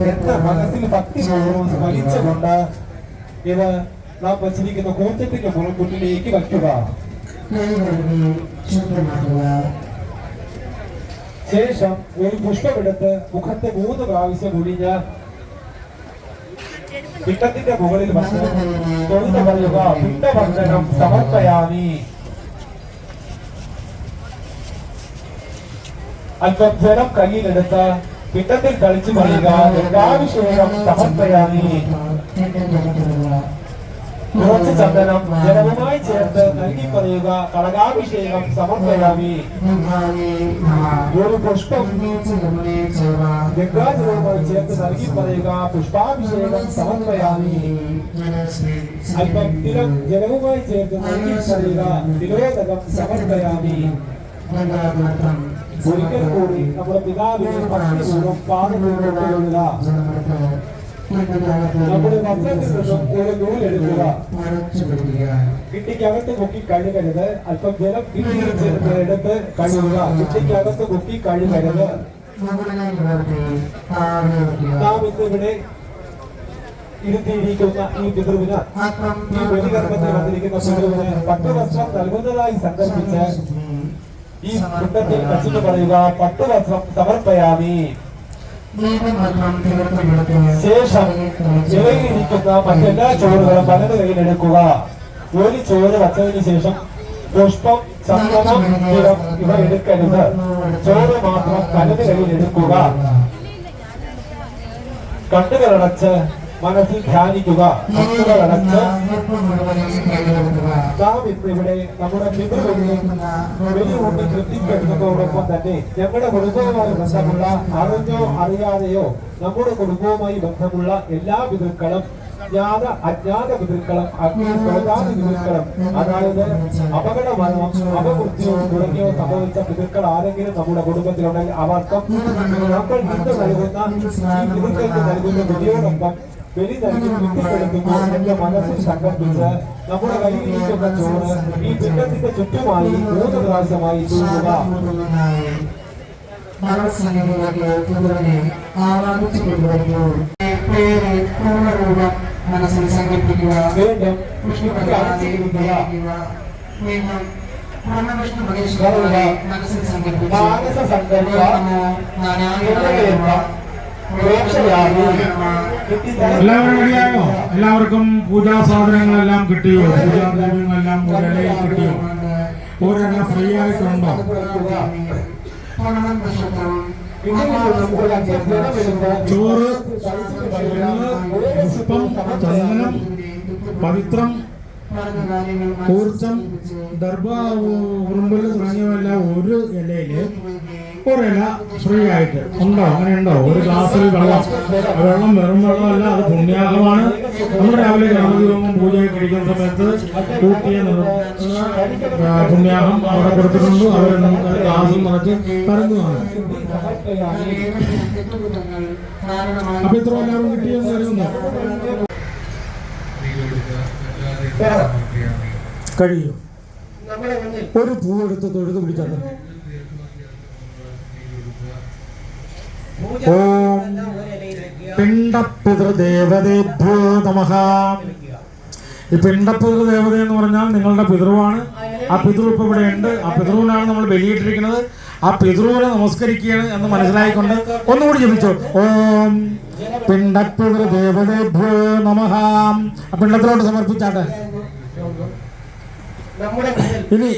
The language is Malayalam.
എന്ന മനസ്സിൽ ഭക്തി സ്മരിച്ചുകൊണ്ട് ഇത് നാം വച്ചിരിക്കുന്ന കൂറ്റത്തിന്റെ മുളക്കുട്ടിലേക്ക് വയ്ക്കുക. ശേഷം ഒരു പുഷ്പമെടുത്ത് മുഖത്തെ മൂന്ന് പ്രാവശ്യം ഒഴിഞ്ഞ് പിണ്ടത്തിന്റെ മുകളിൽ വന്ന് തൊഴുത് പറയുക പിണ്ടവന്ദനം സമർപ്പയാമി. അല്പം ജലം കയ്യിലെടുത്ത് പിണ്ടത്തിൽ കളിച്ചു പറയുക ഗംഗാഭിഷേകം സമർപ്പയാമി എന്റെ ജലത്തിലുള്ള കുറച്ച് ചന്ദനം ജലവുമായി ചേർത്ത് നൽകി പറയുക കളകാഭിഷേകം സമർപ്പയാമി ഗംഗാവേ നമഃ ഒരു പുഷ്പം ഗംഗേച്ച ഗംഗേ ചേവ ഗംഗാജലവുമായി ചേർത്ത് നൽകി പറയുക പുഷ്പാഭിഷേകം സമർപ്പയാമി ജലസ്മി അല്പം തിലം ജലവുമായി ചേർത്ത് നൽകി പറയുക തിലോദകം സമർപ്പയാമി ഗംഗാതീർത്ഥം ഒരിക്കൽ കൂടി നമ്മുടെ പിതാവിനെ ഭക്തിപൂർവം പാദപൂർവം ജലമെടുത്ത് നമ്മുടെ വസ്ത്രത്തിൽ നിന്നും ഒരു നൂലെടുക്കുക കിട്ടിക്കകത്ത് മുക്കി കഴുകരുത്. അല്പം ജലം കിട്ടിയിൽ ചേർത്ത് എടുത്ത് കഴുകുക. കിട്ടിക്കകത്ത് മുക്കി കഴുകരുത്. നാം ഇന്നിവിടെ ഇരുത്തിയിരിക്കുന്ന ഈ പിതൃവിന് ഈ ബലികർമ്മത്തിൽ വന്നിരിക്കുന്ന പിതൃവിന് വർഷം നൽകുന്നതായി സങ്കല്പിച്ച് ഈ കുണ്ടത്തിൽ വച്ചിട്ട് പറയുക പത്ത് വർഷം സമർപ്പയാമി. ശേഷം ഇളകിയിരിക്കുന്ന മറ്റെല്ലാ ചോറുകളും വലത് കയ്യിലെടുക്കുക ഒരു ചോറ് വച്ചതിന് ശേഷം പുഷ്പം ചന്ദനം ഇവ എടുക്കരുത്. ചോറ് മാത്രം വലത് കയ്യിലെടുക്കുക കണ്ണുകളടച്ച് മനസ്സിൽ ധ്യാനിക്കുക. കണ്ണുകളടച്ച് നാം ഇന്ന് ഇവിടെ നമ്മുടെ വെളികൊണ്ട് തൃപ്തിപ്പെടുന്നതോടൊപ്പം തന്നെ ഞങ്ങളുടെ കുടുംബവുമായി ബന്ധമുള്ള അറിഞ്ഞോ അറിയാതെയോ നമ്മുടെ കുടുംബവുമായി ബന്ധമുള്ള എല്ലാ പിതൃക്കളും ജ്ഞാത അജ്ഞാത പിതൃക്കളും അജ്ഞാത പിതൃക്കളും അതായത് അപകട മരണവും അപകൃത്യവും തുടങ്ങിയോ സംഭവിച്ച പിതൃക്കൾ ആരെങ്കിലും നമ്മുടെ കുടുംബത്തിലുണ്ടെങ്കിൽ അവർക്കും നമ്മൾ നൽകുന്ന പിതൃക്കൾക്ക് നൽകുന്ന ബലിയോടൊപ്പം ബലി നൽകി തൃപ്തിപ്പെടുത്തുന്നു എന്റെ മനസ്സിൽ സങ്കല്പിച്ച് നമ്മുടെ കയ്യിലിരിക്കുന്ന ചോറ് ഈ പിണ്ടത്തിന്റെ ചുറ്റുമായി മൂന്ന് പ്രാവശ്യമായി പൂർണരൂപം മനസ്സിൽ സങ്കല്പിക്കുക വീണ്ടും പൂർണവിഷ്ണു മനസ്സിൽ സങ്കല്പിച്ചു മാനസ സങ്കല്പ നാരായണ എല്ലാവരും റെഡിയായോ എല്ലാവർക്കും പൂജാ സാധനങ്ങളെല്ലാം കിട്ടിയോ? പൂജാ ദ്രവ്യങ്ങളെല്ലാം ഒരിലയിൽ കിട്ടിയോ? ഒരില ഫ്രീ ആയിട്ടുണ്ടോ? ചോറ് പുഷ്പം ചന്ദനം പവിത്രം ഊർജം ദർഭ ഉറുമ്പൽ തുടങ്ങിയവയെല്ലാം ഒരു ഇലയിൽ ഒരില ഫ്രീ ആയിട്ട്. ഉണ്ടോ? അങ്ങനെ ഉണ്ടോ ഒരു ഗ്ലാസ്സിൽ വെള്ളം. വെള്ളം വെറും വെള്ളമല്ല അത് പുണ്യാഹമാണ് നമ്മൾ രാവിലെ ഗ്രാമദീപം പൂജയൊക്കെ കഴിക്കുന്ന സമയത്ത് കൂട്ടിയ പുണ്യാഹം അവിടെ കൊടുത്തിട്ടുണ്ട്. അവർ ഗ്ലാസും നിറച്ച് തരുന്നതാണ്. അപ്പൊ ഇത്ര എല്ലാവരും കിട്ടിയെന്ന് കരുതുന്നു. കഴിയും. ഒരു പൂവെടുത്ത് തൊഴുത് പിടിച്ചത് ഓം പിണ്ടപിതൃദേവതേഭ്യോ നമഃ. ഈ പിണ്ടപിതൃ ദേവത എന്ന് പറഞ്ഞാൽ നിങ്ങളുടെ പിതൃവാണ്. ആ പിതൃ ഇപ്പൊ ഇവിടെ ഉണ്ട്. ആ പിതൃവിനാണ് നമ്മൾ ബലിയിട്ടിരിക്കുന്നത്. ആ പിതൃവിനെ നമസ്കരിക്കുകയാണ് എന്ന് മനസ്സിലായിക്കൊണ്ട് ഒന്നുകൂടി ജപിച്ചു. ഓം പിണ്ടപിതൃദേവതേഭ്യോ നമഹാം നമഃ. ആ പിണ്ടത്തിലോട്ട് സമർപ്പിച്ചാട്ടെ. ഇനി